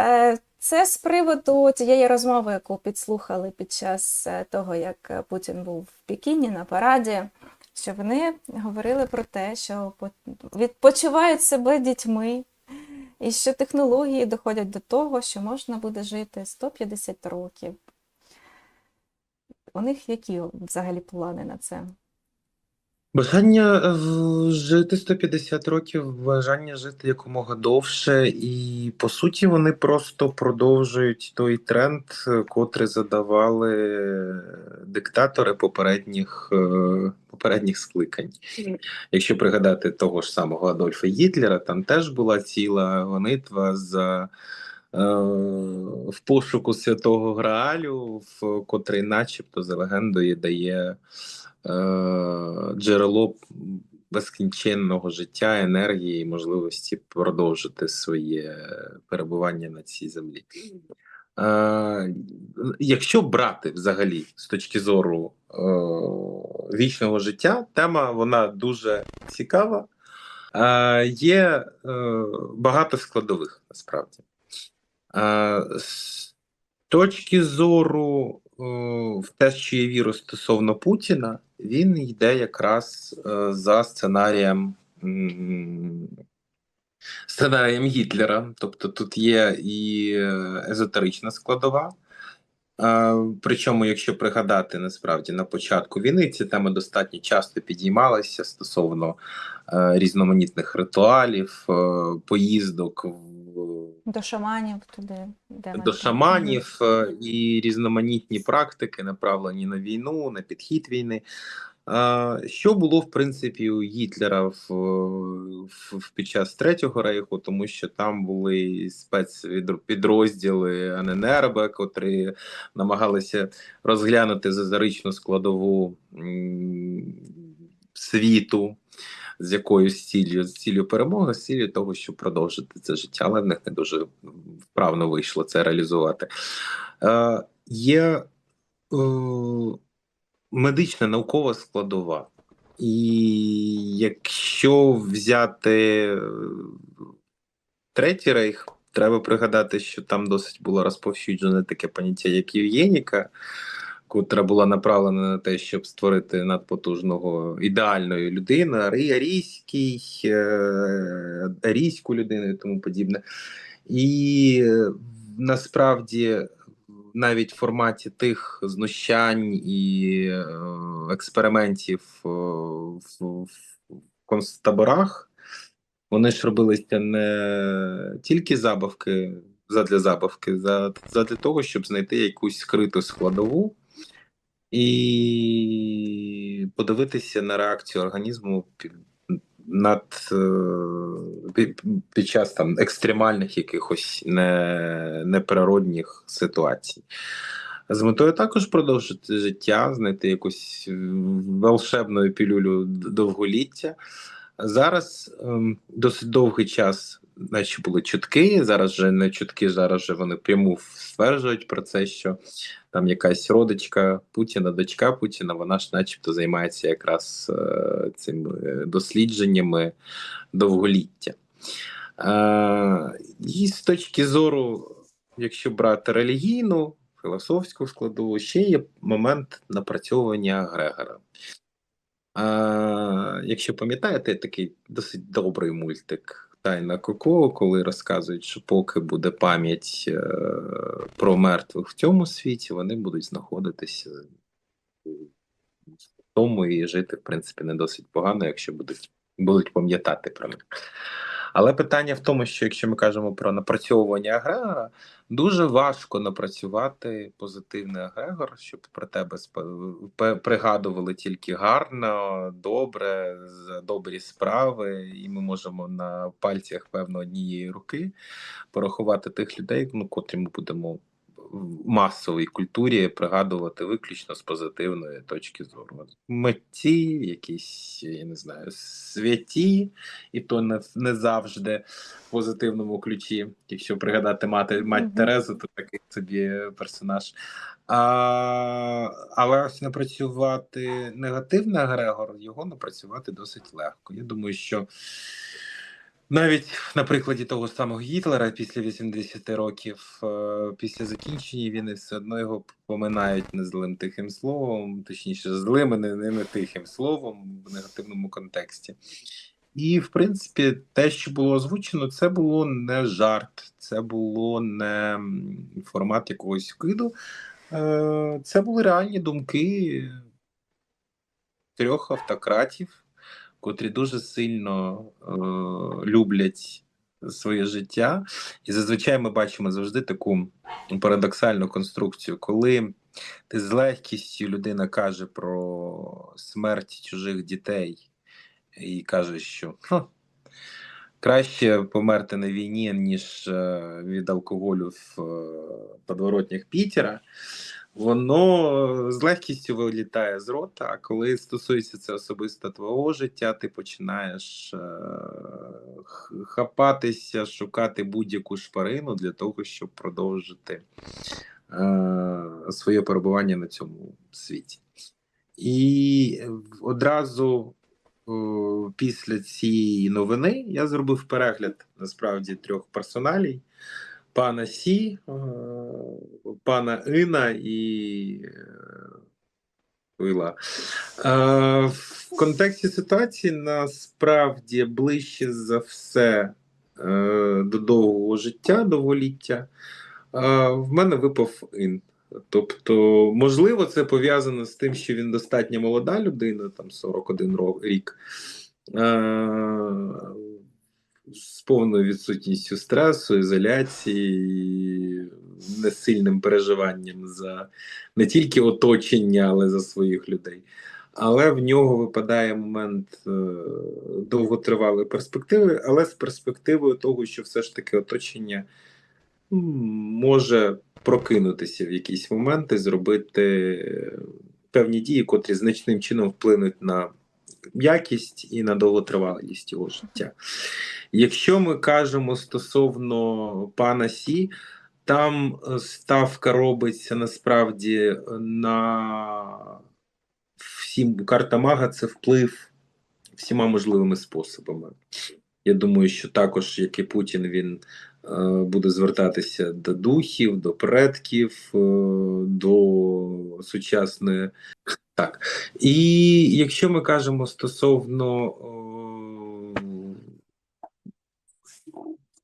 Е, Це з приводу тієї розмови, яку підслухали під час е, того, як е, Путін був в Пекіні на параді, що вони говорили про те, що відпочивають себе дітьми, і що технології доходять до того, що можна буде жити 150 років. У них які взагалі плани на це? Бажання е, жити 150 років, бажання жити якомога довше, і по суті вони просто продовжують той тренд, е, котрий задавали е, диктатори попередніх, попередніх скликань. Якщо пригадати того ж самого Адольфа Гітлера, там теж була ціла гонитва за в пошуку святого Граалю, в котрий, начебто, за легендою дає джерело безкінченного життя, енергії і можливості продовжити своє перебування на цій землі. Е, якщо брати взагалі з точки зору е, вічного життя, тема вона дуже цікава. Е, є е, багато складових насправді. Е, з точки зору е, в те, що є вірус стосовно Путіна, він йде якраз е, за сценарієм. Сценарієм Гітлера, тобто тут є і е, езотерична складова. Е, Причому, якщо пригадати насправді на початку війни, ці теми достатньо часто підіймалися стосовно різноманітних ритуалів, поїздок в До шаманів туди, де до шаманів е, і різноманітні практики, направлені на війну, на підхід війни. Що було в принципі у Гітлера в, в, в- під час Третього рейху, тому що там були спецпідрозділи ННРБ, котрі намагалися розглянути езотеричну складову світу з якоюсь ціллю, з ціллю перемоги, з ціллю того, щоб продовжити це життя, але в них не дуже вправно вийшло це реалізувати. Е, є е, медична наукова складова. І якщо взяти е, третій рейх, треба пригадати, що там досить було розповсюджене таке поняття, як євгеніка, котра була направлена на те, щоб створити надпотужного ідеальної людини, арі- арійський, е, арійську людину і тому подібне. І е, насправді навіть в форматі тих знущань і е, експериментів в концтаборах вони ж робилися не тільки забавки задля забавки, задля того, щоб знайти якусь скриту складову і подивитися на реакцію організму над е, під, час там екстремальних якихось не, неприродних ситуацій. З метою також продовжити життя, знайти якусь е, волшебну пілюлю довголіття. Зараз ем, досить довгий час, наче були чутки. Зараз же не чутки, зараз же вони пряму стверджують про це, що там якась родичка Путіна, дочка Путіна, вона ж, начебто, займається якраз е, цими дослідженнями довголіття. Е, з точки зору, якщо брати релігійну, філософську складову, ще є момент напрацьовування Грегора. А, якщо пам'ятаєте, такий досить добрий мультик Тайна Коко, коли розказують, що поки буде пам'ять е, про мертвих в цьому світі, вони будуть знаходитися в тому і жити, в принципі, не досить погано, якщо будуть, будуть пам'ятати про них. Але питання в тому, що якщо ми кажемо про напрацьовування агрегора, дуже важко напрацювати позитивний агрегор, щоб про тебе пригадували тільки гарно, добре, добрі справи, і ми можемо на пальцях певно однієї руки порахувати тих людей, ну котрі ми будемо в масовій культурі пригадувати виключно з позитивної точки зору. Митці, якісь, я не знаю, святі, і то не, не завжди в позитивному ключі. Якщо пригадати мати мать Мгм. Терезу, то такий собі персонаж. А, але ось напрацювати негативний Грегор, його напрацювати досить легко. Я думаю, що Навіть на прикладі того самого Гітлера після 80 років, е, після закінчення війни, все одно його поминають незлим тихим словом, точніше, злим, не, не, не тихим словом в негативному контексті. І, в принципі, те, що було озвучено, це було не жарт, це було не формат якогось вкиду. Е, Це були реальні думки трьох автократів, котрі дуже сильно е, люблять своє життя. І зазвичай ми бачимо завжди таку парадоксальну конструкцію, коли ти з легкістю людина каже про смерть чужих дітей і каже, що «Ха, краще померти на війні, ніж е, від алкоголю в е, подворотнях Пітера. Воно з легкістю вилітає з рота, а коли стосується це особисто твого життя, ти починаєш е, хапатися, шукати будь-яку шпарину для того, щоб продовжити е, своє перебування на цьому світі. І одразу після цієї новини я зробив перегляд насправді трьох персоналій: пана Сі, е, пана Іна і Вила. Е, В контексті ситуації насправді ближче за все е, до довгого життя, довголіття. е, В мене випав Ін. Тобто, можливо, це пов'язано з тим, що він достатньо молода людина, там 41 рік, з повною відсутністю стресу, ізоляції, несильним переживанням за не тільки оточення, але за своїх людей. Але в нього випадає момент е, довготривалої перспективи, але з перспективою того, що все ж таки оточення може прокинутися в якісь моменти, зробити певні дії, котрі значним чином вплинуть на якість і на довготривалість його життя. Якщо ми кажемо стосовно пана Сі, там е, ставка робиться насправді на всім карта мага це вплив всіма можливими способами. Я думаю, що також, як і Путін, він е, буде звертатися до духів, до предків, е, до сучасної. Так. І якщо ми кажемо стосовно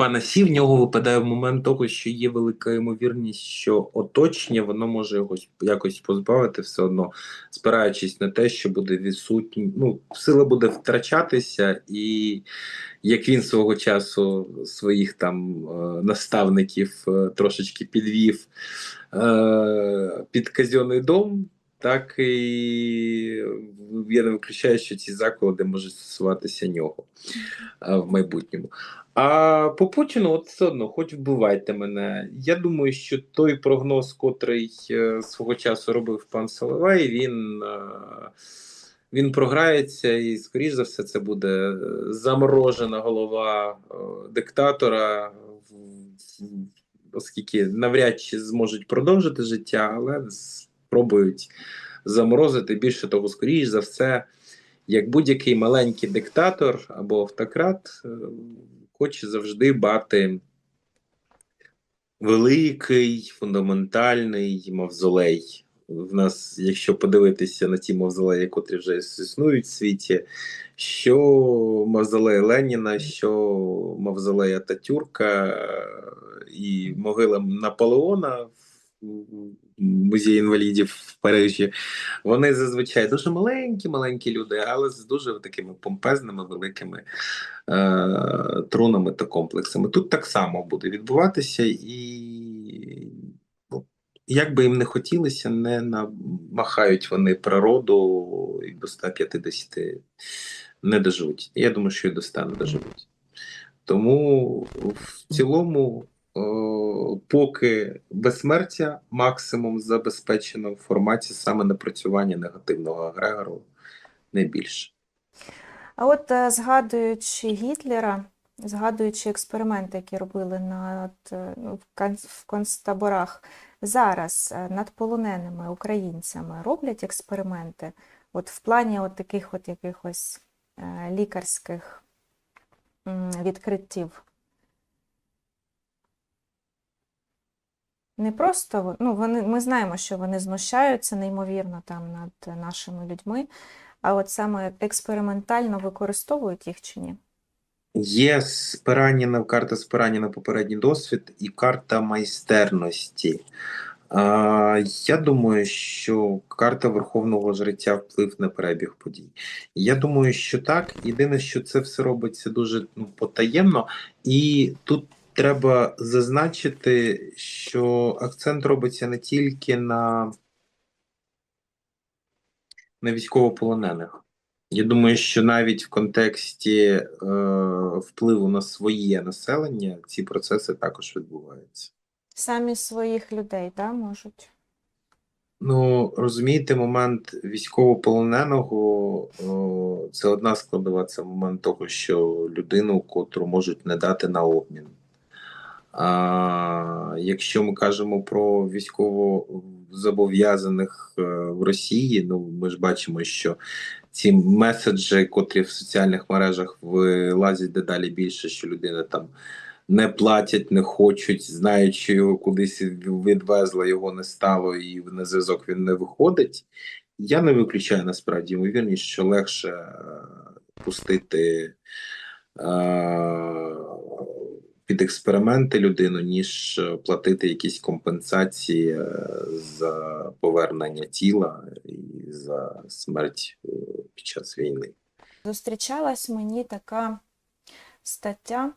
пана Сі, в нього випадає в момент того, що є велика ймовірність, що оточення воно може якось, якось позбавити все одно, спираючись на те, що буде відсутні, ну, сила буде втрачатися, і як він свого часу своїх там е, наставників е, трошечки підвів е, під казенний дом. Так і я не виключаю, що ці заклади можуть стосуватися нього е, в майбутньому. А по Путіну, от все одно, хоч вбивайте мене. Я думаю, що той прогноз, котрий е, свого часу робив пан Соловей, він, е, він програється, і, скоріш за все, це буде е, заморожена голова диктатора, оскільки навряд чи зможуть продовжити життя, але спробують заморозити більше того, скоріш за все, як будь-який маленький диктатор або автократ, е, хоче завжди бати великий фундаментальний мавзолей. В нас, якщо подивитися на ті мавзолеї, котрі вже існують в світі, що мавзолей Леніна, що мавзолей Ататюрка е, і могила Наполеона в музеї інвалідів в Парижі, вони зазвичай дуже маленькі, маленькі люди, але з дуже такими помпезними, великими е, трунами та комплексами. Тут так само буде відбуватися, і ну, як би їм не хотілося, не намахають вони природу і до 150 не доживуть. Я думаю, що і до 100 не доживуть. Тому в цілому, о, поки безсмертя максимум забезпечено в форматі саме напрацювання негативного агрегору, не більше. А от е, згадуючи Гітлера, згадуючи експерименти, які робили над, е, в концтаборах, зараз е, над полоненими українцями роблять експерименти, от в плані от таких от якихось лікарських відкриттів. Не просто, ну, вони, ми знаємо, що вони знущаються неймовірно там над нашими людьми, а от саме експериментально використовують їх чи ні? Є спирання на карта спирання на попередній досвід і карта майстерності. А, я думаю, що карта Верховного Жреця вплив на перебіг подій. Я думаю, що так. Єдине, що це все робиться дуже ну, потаємно, і тут треба зазначити, що акцент робиться не тільки на, на військовополонених. Я думаю, що навіть в контексті е, впливу на своє населення ці процеси також відбуваються. Самі своїх людей, да, можуть? Ну, розумієте, момент військовополоненого о, це одна складова, це момент того, що людину, котру можуть не дати на обмін. А якщо ми кажемо про військовозобов'язаних е, в Росії, ну ми ж бачимо, що ці меседжі, котрі в соціальних мережах вилазять дедалі більше, що людина там не платять, не хочуть, знають, що його кудись відвезли, його не стало, і на зв'язок він не виходить. Я не виключаю насправді ймовірність, що легше е, пустити е, під експерименти людину, ніж е, платити якісь компенсації е, за повернення тіла і за смерть е, під час війни. Зустрічалась мені така стаття,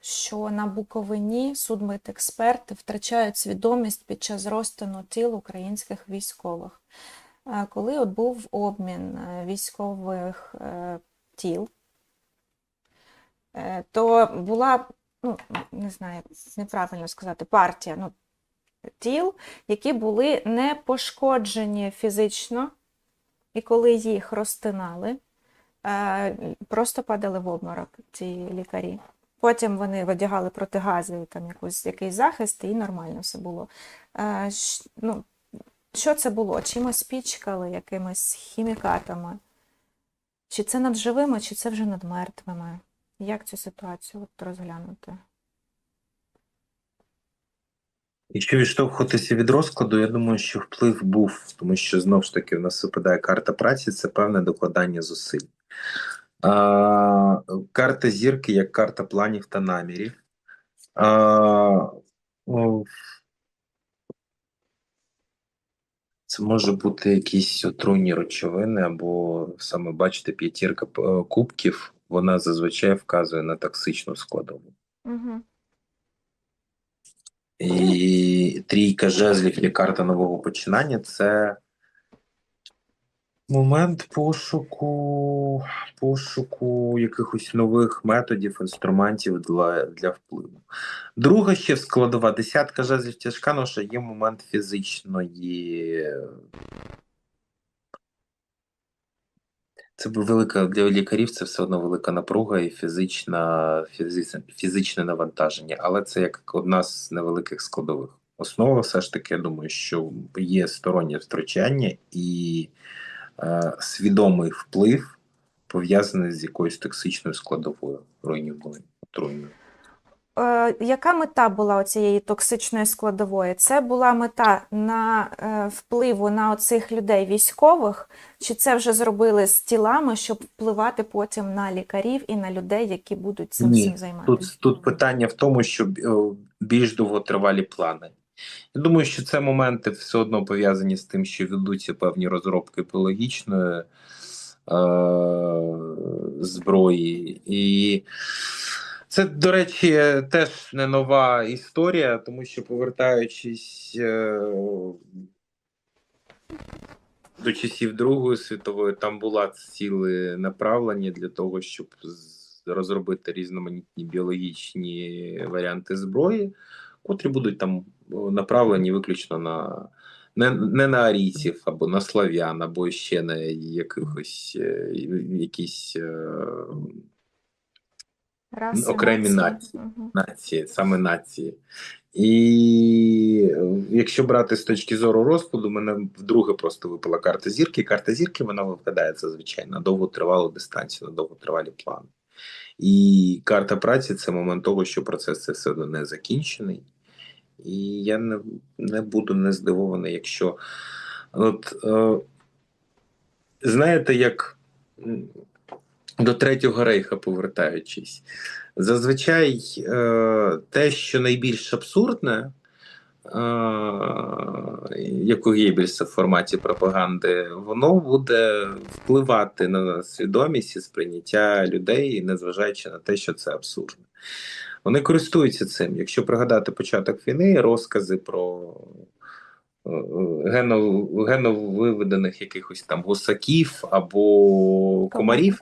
що на Буковині судмедексперти втрачають свідомість під час розтину тіл українських військових. Коли от був обмін військових тіл, то була, ну, не знаю, неправильно сказати, партія ну, тіл, які були не пошкоджені фізично, і коли їх розтинали, е, просто падали в обморок ці лікарі. Потім вони одягали протигазові там якусь, якийсь захист, і нормально все було. Е, ну, що це було? Чимось пічкали, якимись хімікатами? Чи це над живими, чи це вже над мертвими? Як цю ситуацію от розглянути? Якщо відштовхуватися від розкладу, я думаю, що вплив був, тому що знову ж таки в нас випадає карта праці, це певне докладання зусиль. А, карта зірки як карта планів та намірів. А, це може бути якісь отруйні речовини, або саме бачите, п'ятірка е, кубків, вона зазвичай вказує на токсичну складову. Угу. І трійка жезлів як карта нового починання це момент пошуку, пошуку якихось нових методів, інструментів для, для впливу. Друга ще складова десятка жезлів тяжка ноша є момент фізичної. Це велика для лікарів, це все одно велика напруга і фізична, фізичне, фізичне навантаження, але це як одна з невеликих складових. Основа все ж таки, я думаю, що є стороннє втручання і е, свідомий вплив пов'язаний з якоюсь токсичною складовою руйнівною, отруйною. Е, яка мета була цієї токсичної складової? Це була мета на е, впливу на оцих людей військових, чи це вже зробили з тілами, щоб впливати потім на лікарів і на людей, які будуть цим Ні, всім займатися? Тут, тут питання в тому, що е, більш довготривалі плани. Я думаю, що це моменти все одно пов'язані з тим, що ведуться певні розробки біологічної е, зброї. І це, до речі, теж не нова історія, тому що повертаючись е, до часів Другої світової, там була ціле направлення для того, щоб розробити різноманітні біологічні варіанти зброї, котрі будуть там направлені виключно на не, не на арійців або на слав'ян, або ще на якихось е, якісь е, Раси, окремі нації. нації. Нації, саме нації. І е, якщо брати з точки зору розкладу, мене вдруге просто випала карта зірки. Карта зірки вона випадає зазвичай на довготривалу дистанцію, на довготривалі плани. І карта праці це момент того, що процес це все одно не закінчений. І я не, не буду не здивований, якщо от е, знаєте, як до Третього рейха повертаючись, зазвичай е, те, що найбільш абсурдне, е, як у Геббельса в форматі пропаганди, воно буде впливати на свідомість і сприйняття людей, незважаючи на те, що це абсурдно. Вони користуються цим. Якщо пригадати початок війни, розкази про е, генов, геновиведених якихось там гусаків або комарів.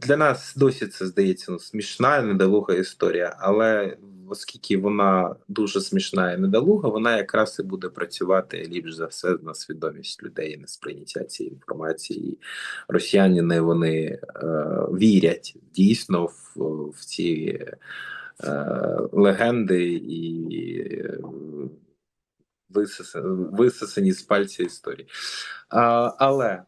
Для нас досі це здається ну, смішна, недолуга історія, але оскільки вона дуже смішна і недолуга, вона якраз і буде працювати ліпш за все на свідомість людей, на сприйняття цієї інформації. І росіяни вони е, вірять дійсно в, в ці е, легенди і е, висосані, з пальця історії. А, але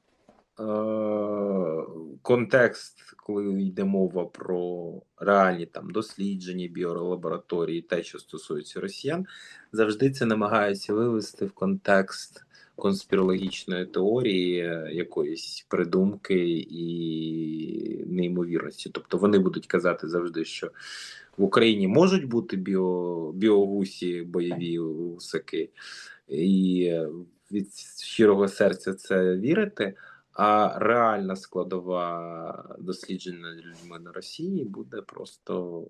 контекст, коли йде мова про реальні там дослідження, біолабораторії, те, що стосується росіян, завжди це намагаються вивести в контекст конспірологічної теорії, е, якоїсь придумки і неймовірності. Тобто вони будуть казати завжди, що в Україні можуть бути біо, біогусі, бойові гусаки, і е, від щирого серця це вірити. А реальна складова дослідження людьми на Росії буде просто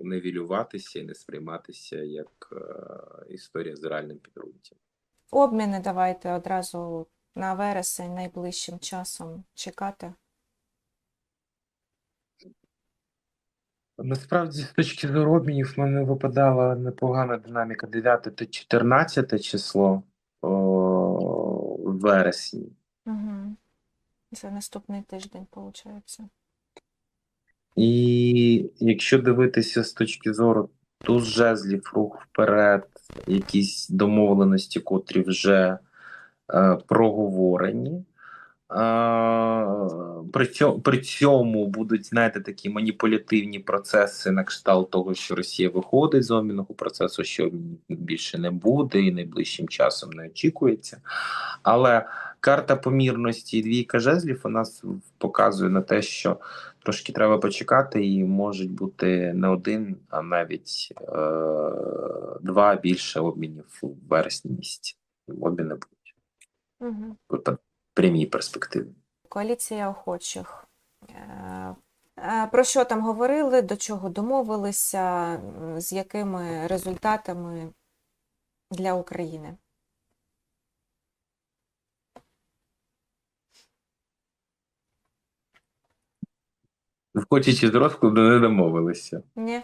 невілюватися і не сприйматися як е, історія з реальним підґрунтям. Обміни давайте одразу на вересень найближчим часом чекати. Насправді, з точки зору обмінів, в мене випадала непогана динаміка 9 та 14 число о, в вересні. Угу. Це наступний тиждень, виходить. І якщо дивитися з точки зору туз жезлів, рух вперед, якісь домовленості, котрі вже е, проговорені. А, при, цьому, при цьому будуть, знаєте, такі маніпулятивні процеси на кшталт того, що Росія виходить з обмінного процесу, що більше не буде і найближчим часом не очікується. Але карта помірності і двійка жезлів у нас показує на те, що трошки треба почекати, і можуть бути не один, а навіть е, два більше обмінів у вересні місяці. Обміни будуть Угу. Прямій перспективі. Коаліція охочих. Е, е, Про що там говорили, до чого домовилися, з якими результатами для України? Входячи з розкладу, не домовилися. Ні?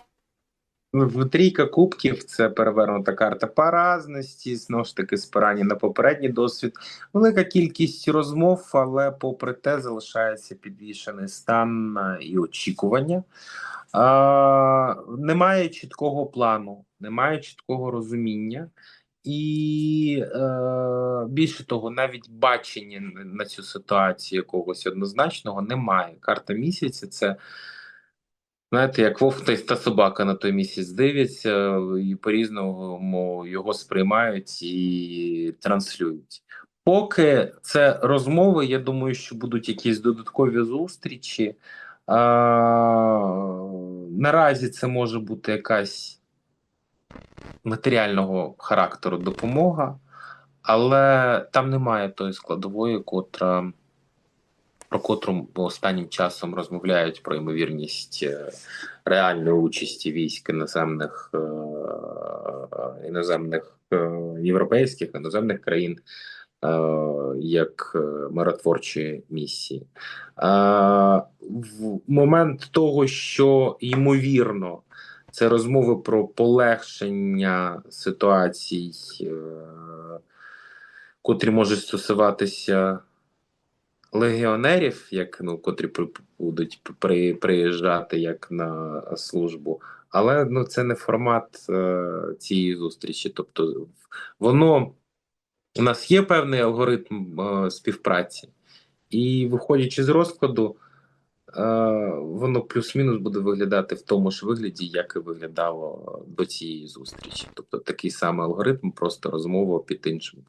Ну, в- Трійка кубків це перевернута карта паразності, знову ж таки, спирання на попередній досвід. Велика кількість розмов, але попри те, залишається підвішений стан і очікування. А, немає чіткого плану, немає чіткого розуміння. І е, більше того, навіть бачення на цю ситуацію якогось однозначного немає. Карта місяця це Знаєте, як вовк та, та собака на той місяць дивляться і по-різному його сприймають і транслюють. Поки це розмови, я думаю, що будуть якісь додаткові зустрічі. А, наразі це може бути якась матеріального характеру допомога, але там немає тої складової, котра про котру останнім часом розмовляють про ймовірність е, реальної участі військ іноземних е, іноземних е, європейських іноземних країн як миротворчої місії. В момент того, що ймовірно. Це розмови про полегшення ситуацій, котрі можуть стосуватися легіонерів, як ну, котрі будуть при, приїжджати як на службу. Але ну, це не формат е, цієї зустрічі. Тобто, воно у нас є певний алгоритм е, співпраці, і виходячи з розкладу, воно плюс-мінус буде виглядати в тому ж вигляді, як і виглядало до цієї зустрічі. Тобто такий самий алгоритм, просто розмова під іншим